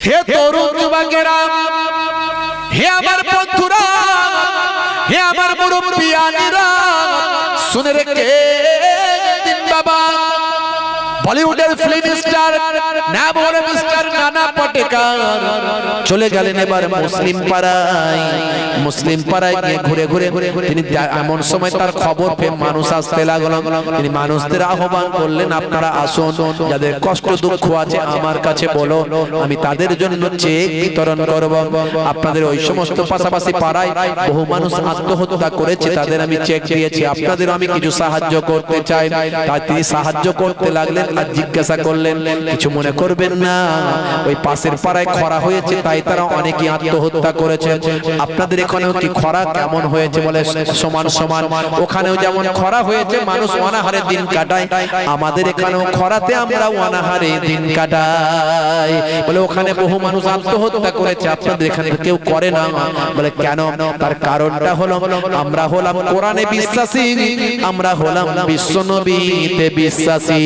হে তরুণ যুবকেরা, হে আমার বন্ধুরা, হে আমার মুরব্বিয়ানিরা, শুনে রেখে বাবা। বলিউডের ফিল্ম স্টার না বলে মিস্টার নানা পটেকার চলে গেলেন এবার মুসলিম পাড়ায়। মুসলিম পাড়ায় গিয়ে ঘুরে ঘুরে তিনি এমন সময় তার খবর পেয়ে মানুষ আসতে লাগল। তিনি মানুষদের আহ্বান করলেন, আপনারা আসুন, যাদের কষ্ট দুঃখ আছে আমার কাছে বলো। আমি তাদের জন্য চেক বিতরণ করব। আপনাদের ওই সমস্ত পাশাপাশি পাড়ায় বহু মানুষ আত্মহত্যা করেছে। তাদের আমি চেক দিয়েছি। আপনাদেরও আমি কিছু সাহায্য করতে চাই। তাই তিনি সাহায্য করতে লাগলেন আর জিজ্ঞাসা করলেন, কিছু মনে করবেন না? ওই পাশের পাড়ায় খরা হয়েছে তাই তারা অনেকে আত্মহত্যা করেছে আপনাদের এখানেও কি খরা কেমন হয়েছে বলে সমান সমান? ওখানেও যেমন খরা হয়েছে মানুষ অনাহারে দিন কাটায়। আমাদের এখানেও খরাতে আমরা অনাহারে দিন কাটাই। বলে ওখানে বহু মানুষ আত্মহত্যা করেছে আপনাদের এখানে কেউ করে না। বলে কেন? তার কারণটা হলো আমরা হলাম কোরআনে বিশ্বাসী। আমরা হলাম বিশ্ব নবীতে বিশ্বাসী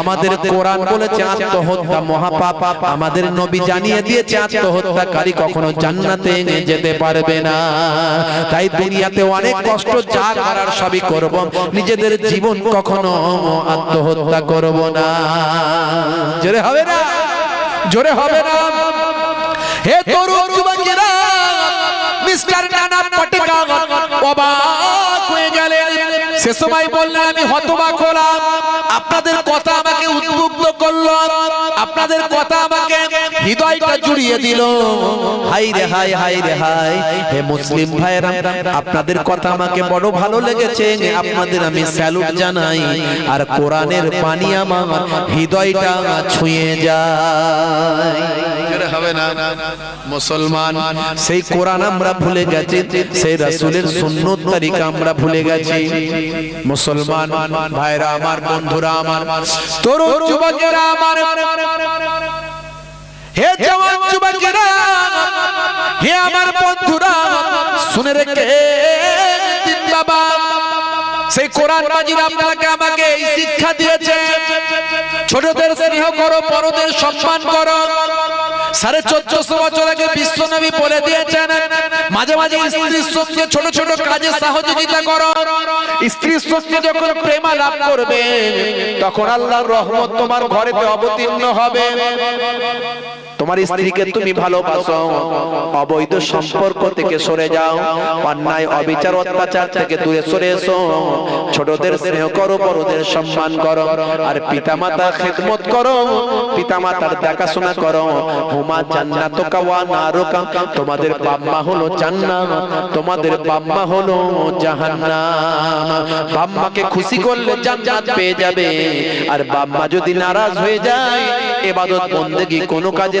আমাদের কোরআন বলেছে আত্মহত্যা মহাপাপ আমাদের নবী জানিয়ে দিয়েছে, আত্মহত্যাকারী কখনো জান্নাতে যেতে পারবে না। তাই দুনিয়াতে অনেক কষ্ট যা করার সবই করব, নিজেদের জীবন কখনো আত্মহত্যা করব না। জোরে হবে না? জোরে হবে না? হে তরুণ যুবকেরা, মিস্টার নানা পটেকা অবাক সে সময় বললেন আমি হতবাক হলাম। আপনাদের কথা আমাকে উদ্বুদ্ধ করল। আপনাদের কথা আমাকে হৃদয়টা জুড়িয়ে দিল। হাই রে হাই হাই রে হাই। হে মুসলিম ভাইরা আপনাদের কথা আমাকে বড় ভালো লেগেছে। আপনাদের আমি স্যালুট জানাই। আর কোরআনের পানি আমার হৃদয়টা ছুঁয়ে যায়। হবে না। মুসলমান সেই কোরআন আমরা ভুলে গেছি। সেই রাসূলের সুন্নত তারিকা আমরা ভুলে গেছি। মুসলমান ভাইরা আমার বন্ধুরা আমার তরুণ যুবকেরা আমার হে জওয়ান যুবকেরা, হে আমার বন্ধুরা, শুনে রেখে বাবা। সেই কোরআন মাজিদ আপনাকে আমাকে এই শিক্ষা দিয়েছে। ছোটদের স্নেহ করো, বড়দের সম্মান করো। সাড়ে চোদ্দশো বছর আগে বিশ্বনবী বলে দিয়েছেন, মাঝে মাঝে স্ত্রীর সঙ্গে ছোট ছোট কাজে সহযোগিতা করো। স্ত্রীর সঙ্গে যখন প্রেমা লাভ করবে, তখন আল্লাহর রহমত তোমার ঘরেতে অবতীর্ণ হবে। তোমার স্ত্রীকে তুমি ভালোবাসো। অবৈধ সম্পর্ক থেকে সরে যাও। অন্যায় অবিচার অত্যাচার থেকে দূরে সরে। এসো ছোটদের স্নেহ করো বড়দের সম্মান করো। আর পিতামাতা খেদমত করো। পিতামাতার দেখাশোনা করো। হুমা জান্নাত কাওয়া নারকা। তোমাদের বাম্মা হলো জান্নাত। তোমাদের বাম্মা হলো জাহান্নাম। বাম্মাকে খুশি করলে জান্নাত পেয়ে যাবে। আর বাম্মা যদি নারাজ হয়ে যায় এবাদত বন্দেগী কোনো কাজে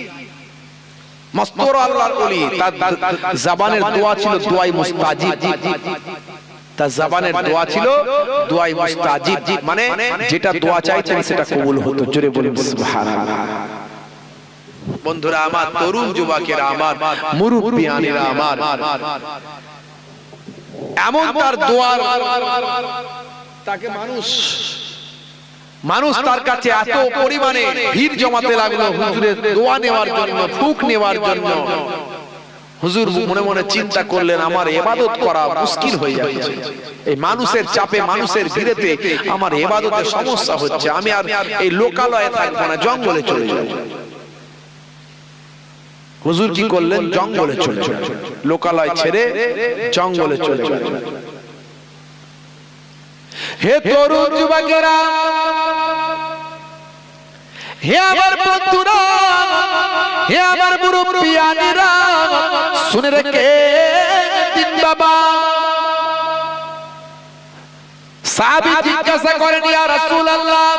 মস্তর আল্লাহর ওলি, তার জবানের দোয়া ছিল দোয়াই মুস্তাজিব। তার জবানের দোয়া ছিল দোয়াই মুস্তাজিব। মানে যেটা দোয়া চাইতেন সেটা কবুল হতো। জোরে বলুন, সুবহানাল্লাহ। বন্ধুরা আমার, তরুণ যুবকেরা আমার, মুরব্বিয়ানেরা আমার, এমন তার দোয়ার তাকে মানুষ মানুষ তার কাছে এত পরিমাণে ভিড় জমাতে লাগল হুজুরের দোয়া নেওয়ার জন্য ফুক নেওয়ার জন্য। হুজুর মনে মনে চিন্তা করলেন আমার এবাদত করা মুশকিল হয়ে যাচ্ছে। এই মানুষের চাপে মানুষের ভিড়েতে আমার এবাদতে সমস্যা হচ্ছে আমি আর এই লোকালয়ে থাকব না জঙ্গলে চলে যাব। হুজুর কি করলেন? জঙ্গলে চলে লোকালয় ছেড়ে জঙ্গলে চলে গেলেন হে তরুণ যুবকেরা, হে আমার বন্ধুরা, হে আমার মুরব্বিয়ানিরা শুনে রেখে দিন বাবা। সাহাবী জিজ্ঞাসা করেন, ইয়া রাসূলুল্লাহ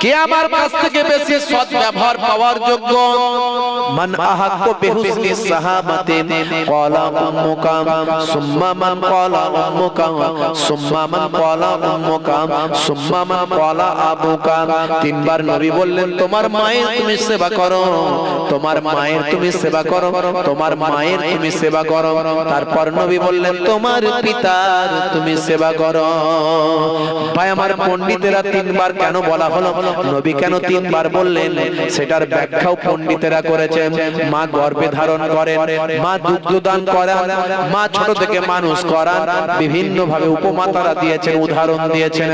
কে আমার কাছ থেকে বেশি সৎ ব্যবহার পাওয়ার যোগ্য? মান আহাক্কু বিহুসনি সাহাবাতে ক্বালা উম্মুকা সুম্মা মান ক্বালা উম্মুকা সুম্মা মান ক্বালা উম্মুকা সুম্মা মান ক্বালা আবুকা তিনবার নবী বললেন, তোমার মায়ের তুমি সেবা করো, তোমার মায়ের তুমি সেবা করো, তোমার মায়ের তুমি সেবা করো। তারপর নবী বললেন, তোমার পিতার তুমি সেবা করো। ভাই, আমার পণ্ডিতেরা তিনবার কেন বলা হলো? নবী কেন তিনবার বললেন? সেটার ব্যাখ্যাও পণ্ডিতেরা করেছেন। মা গর্ভে ধারণ করেন মা দুগ্ধ দান করান মা ছোট থেকে মানুষ করান বিভিন্ন ভাবে উপমা তারা দিয়েছেন উদাহরণ দিয়েছেন।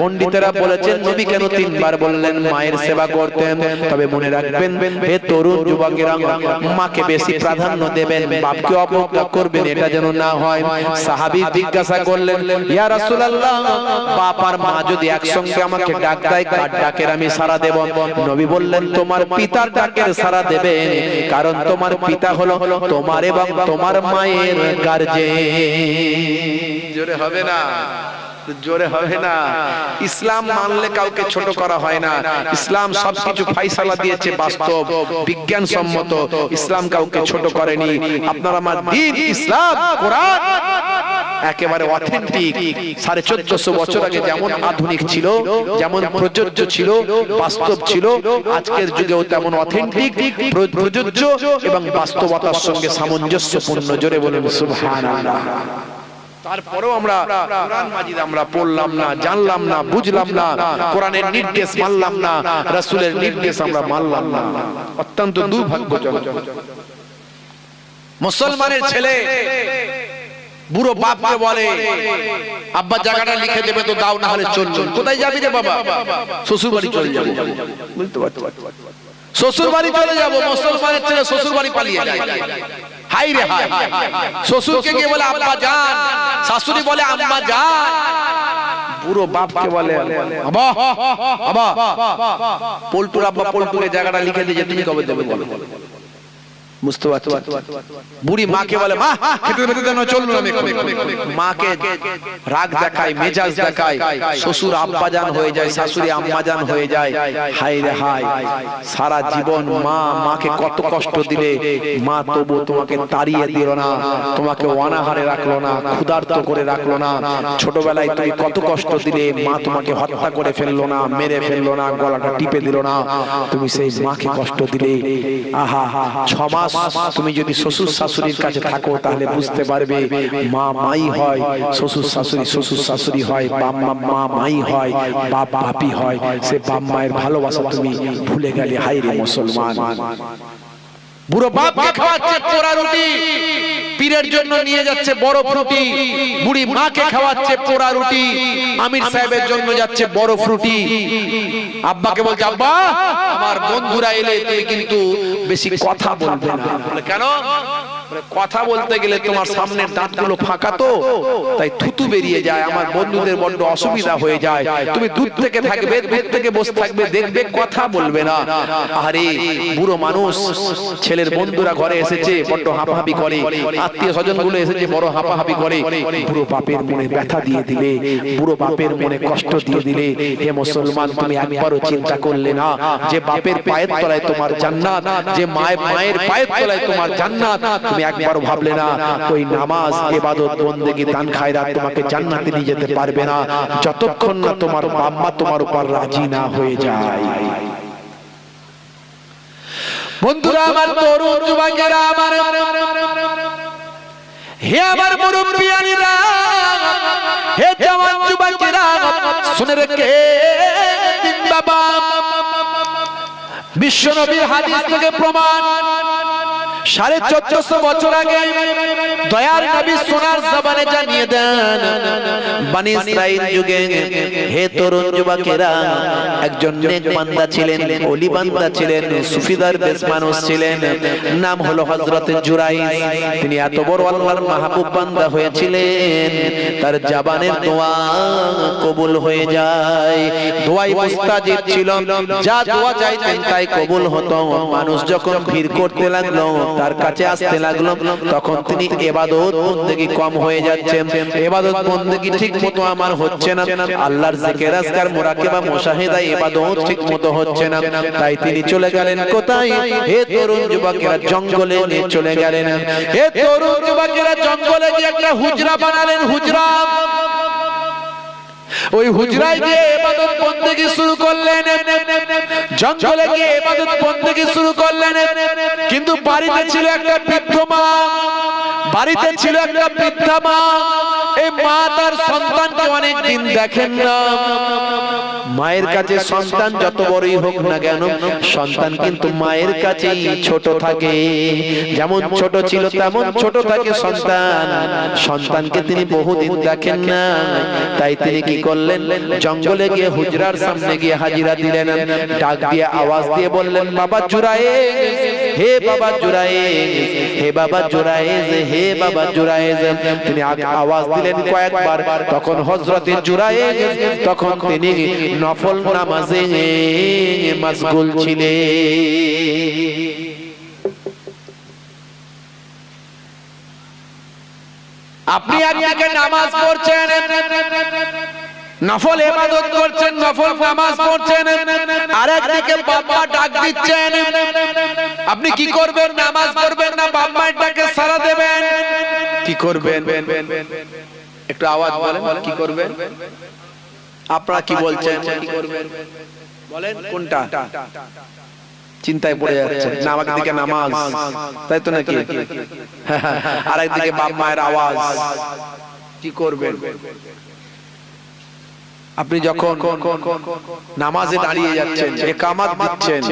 পণ্ডিতেরা বলেছেন নবী কেন তিনবার বললেন? মায়ের সেবা করতেন। তবে মনে রাখবেন হে তরুণ যুবকেরা মাকে বেশি প্রাধান্য দেবেন বাপকে অবজ্ঞা করবেন এটা যেন না হয়। সাহাবী জিজ্ঞাসা করলেন ইয়া রাসূলুল্লাহ বাপ আর মা যদি একসঙ্গে আমাকে ডাক দেয় কার ডাকের আমি সাড়া দেব। নবী বললেন, তোমার পিতার ডাকের সাড়া দেবে কারণ তোমার পিতা হলো তোমার এবং তোমার মায়ের গার্জেন জোরে হবে না, জোরে হবে না। ইসলাম মানলে কাউকে ছোট করা হয় না। ইসলাম সবকিছু ফাইসালা দিয়েছে বাস্তব বিজ্ঞান সম্মত ইসলাম কাউকে ছোট করেনি। আপনার আমার দিন ইসলাম, কোরআন। একেবারে অথেন্টিক সাড়ে চোদ্দশো বছর আগে যেমন আধুনিক ছিল, যেমন প্রযোজ্য ছিল, বাস্তব ছিল, আজকের যুগেও তেমন অথেন্টিক প্রযোজ্য এবং বাস্তবতার সঙ্গে সামঞ্জস্যপূর্ণ। জোরে বলুন, সুবহানাল্লাহ। তারপরেও আমরা কোরআন মাজিদ আমরা পড়লাম না, জানলাম না, বুঝলাম না, কোরআনের নির্দেশ মানলাম না, রাসূলের নির্দেশ আমরা মানলাম না। অত্যন্ত দুর্ভাগ্যজনক। মুসলমানের ছেলে বুড়ো বাপকে বলে আব্বা জায়গাটা লিখে দেবে তো দাও না হলে চল চল কোথায় যাবি রে বাবা? শ্বশুর বাড়ি চলে যাব। বুঝতে শ্বশুর বাড়ি চলে যাব মুসলমানের ছেলে শ্বশুর বাড়ি পালিয়ে যায়। হাই রে হাই শ্বশুরকে গিয়ে বলে আব্বা যান শাশুড়ি বলে আম্মা যান বুড়ো বাপকে বলে আবা আবা পল্টুর আব্বা পল্টুকে জায়গাটা লিখে দিয়ে তুমি কবে দেবে বলো? বুঝতে পারছ। বুড়ি মাকে বলে মা খেতে চলল না মাকে রাগ দেখায় মেজাজ দেখায় শ্বশুর আব্বাজান হয়ে যায় শাশুড়ি আম্মাজান হয়ে যায়। হাই রে হাই সারা জীবন মা মাকে কত কষ্ট দিলে। মা তবু তোমাকে তাড়িয়ে দিল না তোমাকে অনাহারে রাখল না ক্ষুধার্ত করে রাখল না। ছোটবেলায় তুমি কত কষ্ট দিলে মা তোমাকে হত্যা করে ফেলল না মেরে ফেলল না গলাটা টিপে দিল না। তুমি সেই মাকে কষ্ট দিলে। আহা ছ মাস তুমি যদি শ্বশুর শাশুড়ির কাছে থাকো, তাহলে বুঝতে পারবে মা মাই হয়, শ্বশুর শাশুড়ি শ্বশুর শাশুড়ি হয়, বাপ মা মাই হয়, বাপ বাপি হয়। সে বাপ মায়ের ভালোবাসা তুমি ভুলে গেলে হাই রে মুসলমান। বুড়ো বাপকে খাওয়াচ্ছে পোড়া রুটি। পীরের জন্য নিয়ে যাচ্ছে বড় ফ্রুটি। বুড়ি মাকে খাওয়াচ্ছে পোড়া রুটি। আমির সাহেবের জন্য যাচ্ছে বড় ফ্রুটি। আব্বাকে বলছে আব্বা আমার বন্ধুরা এলে তুমি কিন্তু বেশি কথা বলবে না। বলে কেন? কথা বলতে গেলে তোমার সামনের দাঁতগুলো ফাঁকা তো? তাই থুতু বেরিয়ে যায়, আমার বন্ধুদের বড্ড অসুবিধা হয়ে যায়। তুমি দূর থেকে থাকবে, দূর থেকে বসে থাকবে, দেখবে কথা বলবে না। আরে বুড়ো মানুষ, ছেলের বন্ধুরা ঘরে এসেছে, বড্ড হাঁপাহাপি করে। আত্মীয় স্বজনগুলো এসেছে, বড় হাঁপাহাপি করে। বুড়ো বাপের মনে ব্যথা দিয়ে দিলে, বুড়ো বাপের মনে কষ্ট দিয়ে দিলে, হে মুসলমান, তুমি একবারও চিন্তা করলে না যে বাপের পায়ের তলায় তোমার জান্নাত, যে মায়ের মায়ের পায়ের তলায় তোমার জান্নাত, তুমি একবার ভাবলে না ওই নামাজ, ইবাদত, বন্দেগী, দান খায়রাত তোমাকে জান্নাতে নিয়ে যেতে পারবে না। যতক্ষণ না তোমার বাম্মা তোমার উপর রাজি না হয়ে যায়। বন্ধুরা, আমার তরুণ যুবকেরা, আমার হে আমার মুরব্বিয়ানিরা, হে জওয়ান যুবকেরা, শুনে রেখে বাবা। বিশ্বনবীর হাদিস থেকে প্রমাণ সাড়ে চোদ্দশো বছর আগে দয়ার নবী সোনার জবানে জানিয়ে দেন, বানি ইসরাইল যুগে হে তরুণ যুবকেরা, একজন নেক বান্দা ছিলেন ওলি বান্দা ছিলেন, সুফিদার বেশ মানুষ ছিলেন, নাম হলো হযরত জুরাইস তিনি এত বড় আল্লাহর মাহবুব বান্দা হয়েছিলেন, তার জবানের দোয়া কবুল হয়ে যায়। দোয়াই মুস্তাজিব ছিল, যা দোয়া চাইতেন তাই কবুল হতো। মানুষ যখন ভিড় করতে লাগল তার কাছে আসতে লাগল, তখন তিনি এবাদত বন্দেগী কম হয়ে যাচ্ছে এবাদত বন্দেগী ঠিক মতো আমার হচ্ছে না। আল্লাহর জিকির, আজকার মুরাকিবা, মুশাহিদা, এবাদত ঠিক মতো হচ্ছে না। তাই তিনি চলে গেলেন কোথায়? হে তরুণ যুবকেরা, জঙ্গলে নিয়ে চলে গেলেন। হে তরুণ যুবকেরা, জঙ্গলে গিয়ে একটা হুজরা বানালেন, হুজরা। ওই হুজরায় গিয়ে ইবাদত বন্দেগী শুরু করলেন। জঙ্গলে গিয়ে ইবাদত বন্দেগী শুরু করলেন। কিন্তু বাড়িতে ছিল একটা বৃদ্ধ মা বাড়িতে ছিল একটা বৃদ্ধা মা এই মা তার সন্তানকে অনেক দিন দেখেন না। মায়ের কাছে সন্তান যত বড়ই হোক না কেন সন্তান কিন্তু মায়ের কাছেই ছোট থাকে। যেমন ছোট ছিল তেমন ছোট থাকে সন্তান। সন্তানকে তিনি বহুদিন দেখেন না। তাই তিনি কি করলেন? জঙ্গলে গিয়ে হুজরার সামনে গিয়ে হাজিরা দিলেন। ডাক দিয়ে আওয়াজ দিয়ে বললেন বাবা জুরায়ে হে বাবা জুরায়ে হে বাবা জুরায়ে হে বাবা জুরায়ে তিনি আওয়াজ দিলেন কয়েকবার। তখন হযরতে জুরায়ে তখন তিনি নফল নামাজে মশগুল ছিলেন। আপনি একদিকে নামাজ পড়ছেন। নফল ইবাদত করছেন, নফল নামাজ পড়ছেন। আর একদিকে বাবা ডাক দিচ্ছেন। আপনি কি করবেন? নামাজ পড়বেন না? বাবার ডাকে সাড়া দেবেন। কি করবেন? একটু আওয়াজ বলেন কি করবেন আপনারা কি বলছেন? কি করবেন বলেন কোনটা? চিন্তায় পড়ে যাচ্ছে। না আমাকে দিকে নামাজ। তাই তো নাকি? আর একদিকে বাপ মায়ের আওয়াজ। কি করবেন? আপনি যখন নামাজে দাঁড়িয়ে যাচ্ছেন একামাত দিচ্ছেন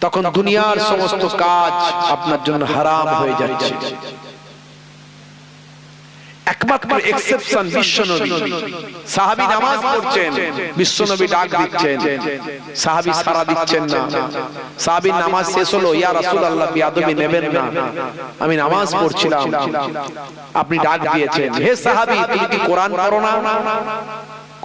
তখন দুনিয়ার সমস্ত কাজ আপনার জন্য হারাম হয়ে যাচ্ছে। একমাত্র এক্সেপশন বিশ্বনবী। সাহাবী নামাজ পড়ছেন বিশ্বনবী ডাক দিচ্ছেন। সাহাবী সারা দিচ্ছেন না। নামাজ শেষ হলো ইয়া রাসূলুল্লাহ বিয়াদবি নেবেন না। আমি নামাজ পড়ছিলাম। আপনি ডাক দিয়েছেন। হে সাহাবী তুমি কি কোরআন পড়ো না।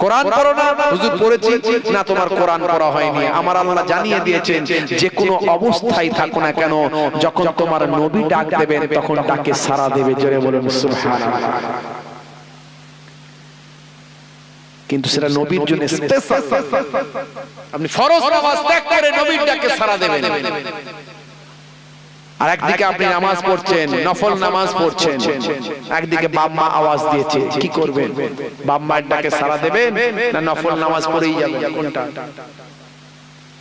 কোরআন পড়ো না। হুজুর পড়েছি না তোমার কোরআন পড়া হয়নি। আমার আল্লাহ জানিয়ে দিয়েছেন যে কোনো অবস্থায় থাকো না কেন যখন তোমার নবী ডাক দেবেন তখন ডাকে সারা দেবে জোরে বলুন সুবহানাল্লাহ। কিন্তু সেটা নবীর জন্য স্পেশাল আপনি ফরজ নামাজ ত্যাগ করে নবীর ডাকে সাড়া দেবেন। আর একদিকে আপনি নামাজ পড়ছেন নফল নামাজ পড়ছেন। একদিকে বাপ মা আওয়াজ দিয়েছে কি করবেন? বাপ মায়ের ডাকে সারা দেবেন? না নফল নামাজ পড়েই যাবেন। কোনটা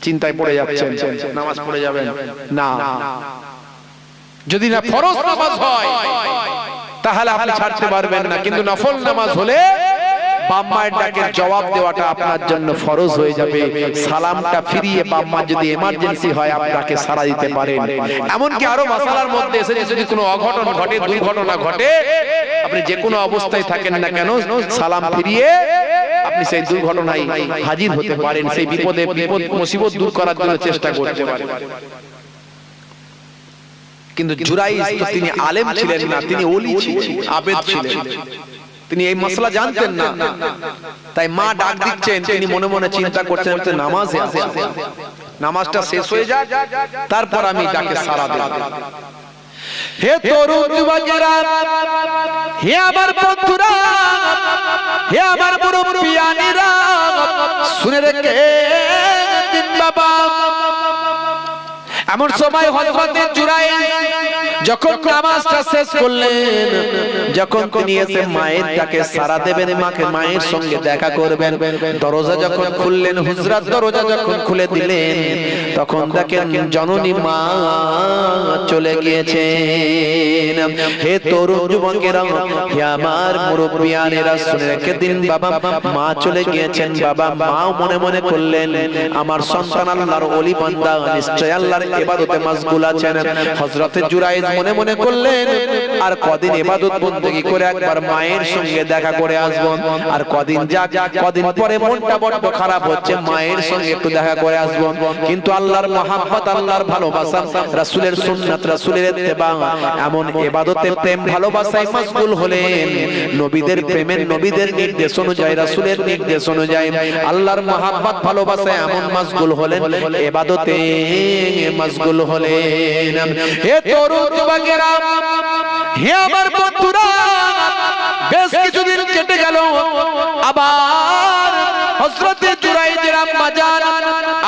চিন্তায় পড়ে যাচ্ছেন নামাজ পড়ে যাবেন। না। যদি না ফরজ নামাজ হয় তাহলে আপনি ছাড়তে পারবেন না কিন্তু নফল নামাজ হলে বাপ মায়ের ডাকের জবাব দেওয়াটা আপনার জন্য ফরজ হয়ে যাবে। সালামটা ফিরিয়ে বাপ মা যদি এমার্জেন্সি হয় আপনাকে সারা দিতে পারেন। এমনকি আরও মশালার মধ্যে এসেছে, যদি কোনো অঘটন ঘটে, দুর্ঘটনা ঘটে, আপনি যে কোনো অবস্থায় থাকেন না কেন, সালাম ফিরিয়ে আপনি সেই দুর্ঘটনায় হাজির হতে পারেন। সেই বিপদে, বিপদ, মুসিবত দূর করার জন্য চেষ্টা করতে পারেন। কিন্তু জুরাইজ তিনি আলেম ছিলেন না, তিনি ওলি ছিলেন, আবেদ ছিলেন। তিনি এই মশলা জানতেন না। তাই মা ডাক দিচ্ছেন তিনি মনে মনে চিন্তা করছেন নামাজে আছি নামাজটা শেষ হয়ে যাক তারপর আমি ডাকে সারা দেব হে তরুণ যুবকেরা হে আমার বন্ধুরা হে আমার মুরব্বিয়ানিরা শুনে রেখে দিন বাবা। এমন সময় হযরতে জুরাই যখন নামাজটা শেষ করলেন, যখন তিনি এসে মায়ের ডাকে সারা দেবেন, মাকে মায়ের সঙ্গে দেখা করবেন, দরজা যখন খুললেন, হুজরাত দরজা যখন খুলে দিলেন, তখন দেখেন জননী মা চলে গিয়েছেন। হে তরুণ যুবকেরা, হে আমার মুরব্বিয়ানেরা, শুনে রেখে দিন বাবা, মা চলে গিয়েছেন বাবা, মাও মনে মনে করলেন, আমার সন্তান আল্লাহর ওলি বান্দা নিশ্চয় আল্লাহর ইবাদতে মশগুল আছেন। হযরতে জুরাইজ মনে মনে করলেন, আর কদিন বন্দী বন্দী করে একবার মায়ের সঙ্গে দেখা করে আসব? আর কদিন যাক, কদিন পরে মনটা বড্ড খারাপ হচ্ছে, মায়ের সঙ্গে একটু দেখা করে আসব? কিন্তু আল্লাহর মহাব্বত, আল্লাহর ভালোবাসা, রাসূলের সুন্নাত, রাসূলের ইত্তেবা, এমন ইবাদতে প্রেম ভালোবাসায় মশগুল হলেন। নবীদের প্রেমের নবীদের নির্দেশ অনুযায়ী, রাসূলের নির্দেশ অনুযায়ী, আল্লাহর মহাব্বত ভালোবাসায় এমন মশগুল হলেন। ইবাদতে মশগুল হলেন। হে তরুণ যুবকেরা, হে আমার বন্ধুরা, বেশ কিছুদিন কেটে গেল। আবার হযরতে জুরাইজের আম্মা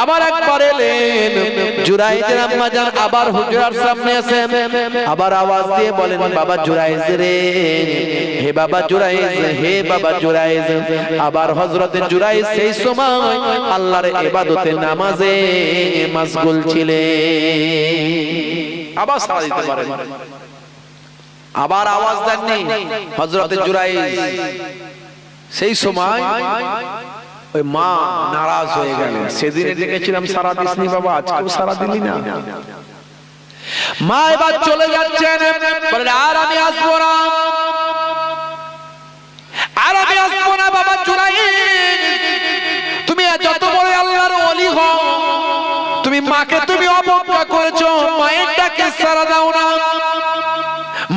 আবার একবার এলেন। জুরাইজের আম্মা জান আবার হুজরার সামনে আসেন। আবার আওয়াজ দিয়ে বলেন, বাবা জুরাইজ রে, হে বাবা জুরাইজ, হে বাবা জুরাইজ। আবার হযরতে জুরাইজ সেই সময় আল্লাহর ইবাদতে নামাজে মশগুল ছিলেন। আবার সাড়া দিতে পারেন। আবার আওয়াজ দেননি হযরতে জুরাইজ। সেই সময় ওই মা নারাজ হয়ে গেলেন। সেদিনে ডেকেছিলাম সারা দিসনি বাবা, আজকেও সারা দিলি না। মা এবার চলে যাচ্ছেন, বলেন, আর আমি আসব না। আর আমি আসব না, বাবা চুরাই তুমি যত বড় আল্লাহর ওলি হও, তুমি মাকে তুমি অবজ্ঞা করেছ, মায়ের ডাকে সারা দাও না।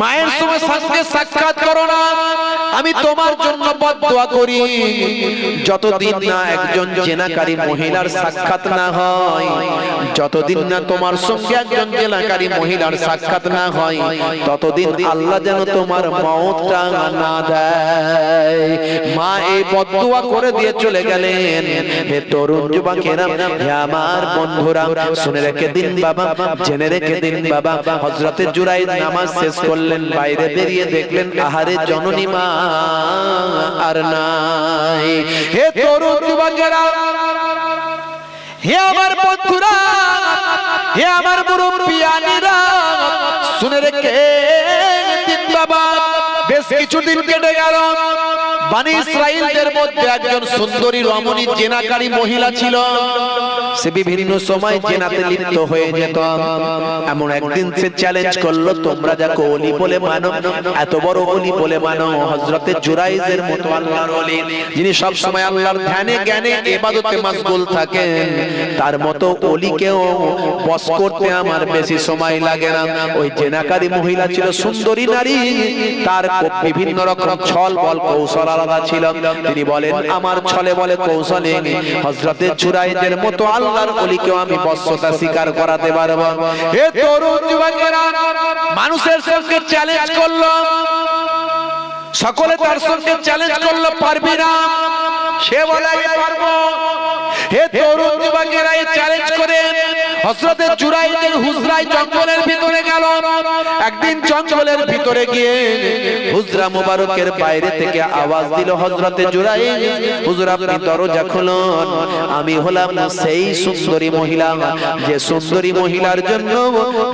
মায়ের সঙ্গে সাক্ষাৎ করো না। আমি তোমার জন্য বদদোয়া করি। যতদিন না একজন জেনাকারী মহিলার সাক্ষাৎ না হয় যতদিন না তোমার সঙ্গে একজন জেনাকারী মহিলার সাক্ষাৎ না হয় ততদিন আল্লাহ যেন তোমার মওতটা না দেয়। মা এই বদদুয়া করে দিয়ে চলে গেলেন। হে তরুণ যুবকেরা হে আমার বন্ধুরা শুনে রেখে দিন বাবা জেনে রেখে দিন বাবা। হযরতে জুরাইদ নামাজ শেষ করলেন বাইরে বেরিয়ে দেখলেন আহারে জননী মা। আর নাই। হে তরুণ যুবকেরা, হে আমার বন্ধুরা, হে আমার মুরব্বিয়ানিরা, শুনে রেখে বাবা, বেশ কিছুদিন কেটে গেল। বানি ইসরাইলদের মধ্যে একজন সুন্দরী রমণী, জেনাকারী মহিলা ছিল। সে বিভিন্ন সময় জেনাতে লিপ্ত হয়ে যেত এমন একদিন সে চ্যালেঞ্জ করল, তোমরা যাকে অলি বলে মানো, এত বড় অলি বলে মানো, হযরতে জুরাইজের মতো আল্লাহর অলি, যিনি সব সময় আল্লাহর ধ্যানে, জ্ঞানে, ইবাদতে মশগুল থাকেন। তার মতো অলিকেও বশ করতে আমার বেশি সময় লাগে না। ওই জেনাকারী মহিলা ছিল সুন্দরী নারী, তার বিভিন্ন রকম ছল বল কৌশল আলাদা ছিল। তিনি বলেন, আমার ছলে বলে কৌশলে হযরতে জুরাইজের মতো আল্লাহর অলিকেও আমি বশ্যতা স্বীকার করাতে পারব। হে তরুণ যুবকেরা, মানুষের সঙ্গে চ্যালেঞ্জ করল। সকলে তার সঙ্গে চ্যালেঞ্জ করল, পারবি না? সে বলে, আমি পারব। হে তরুণ যুবকেরা, এই চ্যালেঞ্জ করে হযরতে জুরাইদের হুজরাই জঙ্গলের ভিতরে একদিন জঙ্গলের ভিতরে গিয়ে হুজরা মুবারকের বাইরে থেকে আওয়াজ দিল হযরতে জুরাই হুজুর, আপনি দরজা খুলুন। আমি হলাম সেই সুন্দরী মহিলা যে সুন্দরী মহিলার জন্য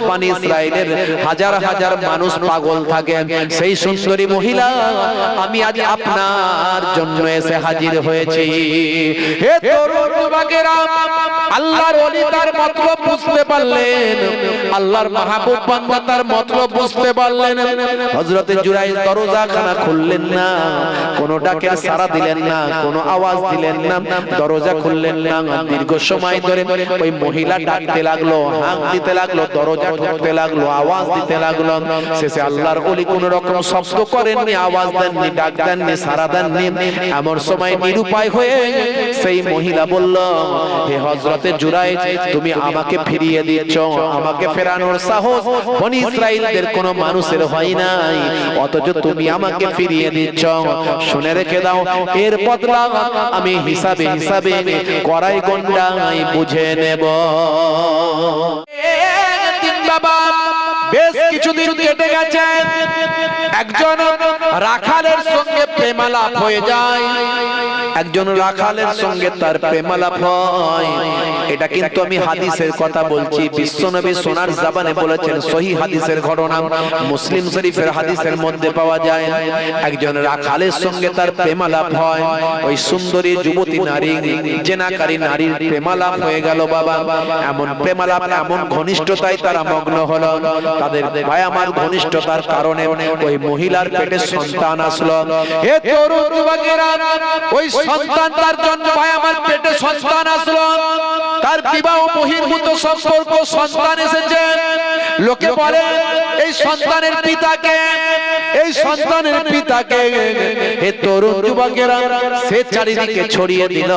পানি ইসরায়েলের হাজার হাজার মানুষ পাগল থাকে। সেই সুন্দরী মহিলা, আমি আজ আপনার জন্য এসে হাজির হয়েছি। হে তরুণ যুবকেরা আল্লাহর ওলি তার মতলব বুঝতে পারলেন। আল্লাহর মাহবুব বান্দা তার মতলব বুঝতে পারলেন হযরতে জুরাইজ দরজা খুললেন না, কোনো ডাকে সাড়া দিলেন না, কোনো আওয়াজ দিলেন না, দরজা খুললেন না। দীর্ঘ সময় ধরে ওই মহিলা ডাকতে লাগল, হাঁক দিতে লাগল, দরজা ঠকতে লাগল, আওয়াজ দিতে লাগল। শেষে আল্লাহর ওলি কোন রকম শব্দ করেননি, আওয়াজ দেননি, ডাক দেননি, সাড়া দেননি। এমন সময় নিরুপায় হয়ে সেই মহিলা বলল, হে হযরতে জুরাইজ তুমি আমাকে ফিরিয়ে দিচ্ছ, আমাকে ফেরানোর সাহস বনি ইসরাইলদের কোন মানুষের হয় নাই অথচ তুমি আমাকে ফিরিয়ে দিচ্ছ শুনে রেখে দাও এর বদলা আমি হিসাবে হিসাবে করাই গন্ডাই বুঝে নেব বাবা বেশ কিছুদিন কেটে গেছে। একজন রাখালের সঙ্গে প্রেম প্রেমালাপ হয়ে যায়। একজন রাখালের সঙ্গে তার প্রেমালাপ হয়। এটা কিন্তু আমি হাদিসের কথা বলছি। বিশ্বনবী সোনার জাবানে বলেছেন সহি হাদিসের ঘটনা মুসলিম শরীফের হাদিসের মধ্যে পাওয়া যায়। একজন রাখালের সঙ্গে তার প্রেমালাপ হয়। ওই সুন্দরী যুবতী নারী জেনাকারী নারীর প্রেমালাপ হয়ে গেল বাবা। এমন প্রেমালাপ এমন ঘনিষ্ঠতায় তারা মগ্ন হলো তাদের ভাই আমার ঘনিষ্ঠতার কারণে ওই মহিলার পেটে সন্তান আসলো। হে তরুণ যুবকেরা, ওই সন্তান তার জন্য ভাই আমার পেটে সন্তান আসলো। তার বিবাহ বহির্ভূত সম্পর্ক সন্তান এসেছে। লোকে বলে, এই সন্তানের পিতাকে, এই সন্তানের পিতাকে। হে তরুণ যুবকেরা, সে চারিদিকে ছড়িয়ে দিল।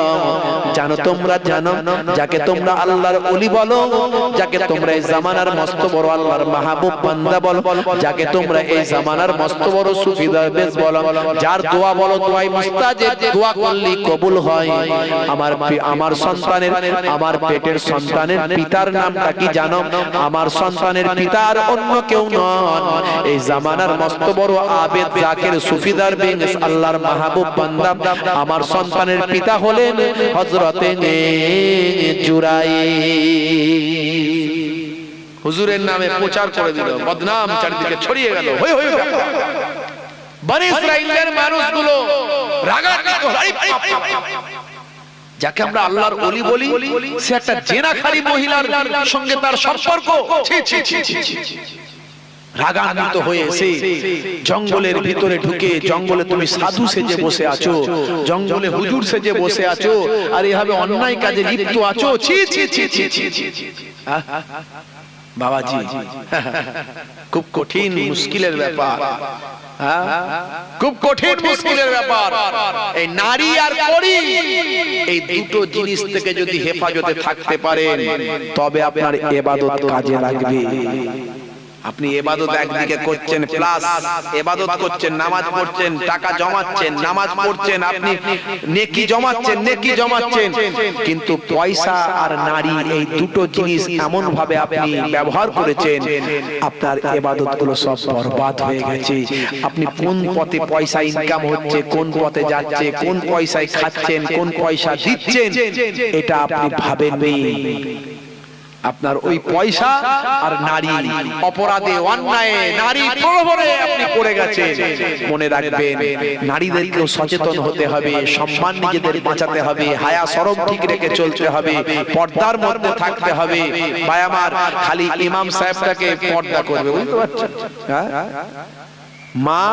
জানো তোমরা জানো যাকে তোমরা আল্লাহর ওলি বলো যাকে তোমরা এই জামানার মস্ত বড় আল্লাহর মাহবুব বান্দা বলো যাকে তোমরা এই জামানার মস্ত বড় সুফি দরবেশ বলো যার দোয়া বলো দোয়াই মুস্তাজেব দোয়া করলে কবুল হয়। আমার আমার সন্তানের আমার পেটের সন্তানের পিতার নামটা কি জানো? আমার সন্তানের পিতার অন্য কেউ নন। এই জামানার মস্ত বড় আবেদ জাকের সুফিদার বিন আল্লাহর মাহবুব বান্দা আমার সন্তানের পিতা হলেন হযরতে জুরাই হুজুরের নামে প্রচার করে দিল বদনাম চারিদিকে ছড়িয়ে গেল। যাকে আমরা আল্লাহর অলি বলি সে একটা জেনাখারি মহিলার সঙ্গে তার সম্পর্ক ছি, ছি, ছি, ছি। রাগান্বিত হয়ে এসে জঙ্গলের ভিতরে ঢুকে জঙ্গলে তুমি সাধু সেজে বসে আছো, জঙ্গলে হুজুর সেজে বসে আছো, আর এভাবে অন্যায় কাজে লিপ্ত আছো ছি। বাবাজি, খুব কঠিন মুশকিলের ব্যাপার? খুব কঠিন মুশকিলের ব্যাপার এই নারী আর পরি, এই দুটো জিনিস থেকে যদি হেফাজতে থাকতে পারেন, তবে আপনার এবাদত কাজে লাগবে আপনি এবাদত একদিকে করছেন প্লাস এবাদত করছেন নামাজ পড়ছেন টাকা জমাচ্ছেন নামাজ পড়ছেন আপনি নেকি জমাচ্ছেন নেকি জমাচ্ছেন। কিন্তু পয়সা আর নারী এই দুটো জিনিস এমন ভাবে আপনি ব্যবহার করেছেন আপনার এবাদতগুলো সব বরবাদ হয়ে গেছে। আপনি কোন পথে পয়সা ইনকাম হচ্ছে কোন পথে যাচ্ছে কোন পয়সায় খাচ্ছেন কোন পয়সা দিচ্ছেন এটা আপনি ভাবেননি আপনার ওই পয়সা আর নারী। অপরাধে, অন্যায়ে নারী প্রলোভনে আপনি পড়ে গেছেন। মনে রাখবেন, নারীদেরকেও সচেতন হতে হবে, সম্মান নিজেদের বাঁচাতে হবে, হায়া সরব ঠিক রেখে চলতে হবে, পর্দার মধ্যে থাকতে হবে। ভাই আমার, খালি ইমাম সাহেবটাকে পর্দা করবে, বুঝতে পারছেন? হ্যাঁ? মা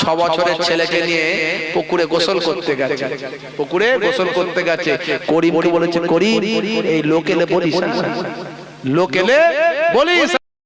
ছ বছরের ছেলেকে নিয়ে পুকুরে গোসল করতে গেছে। পুকুরে গোসল করতে গেছে। করি বলেছে করি এই লোকেলে বলিস লোকেলে বলিস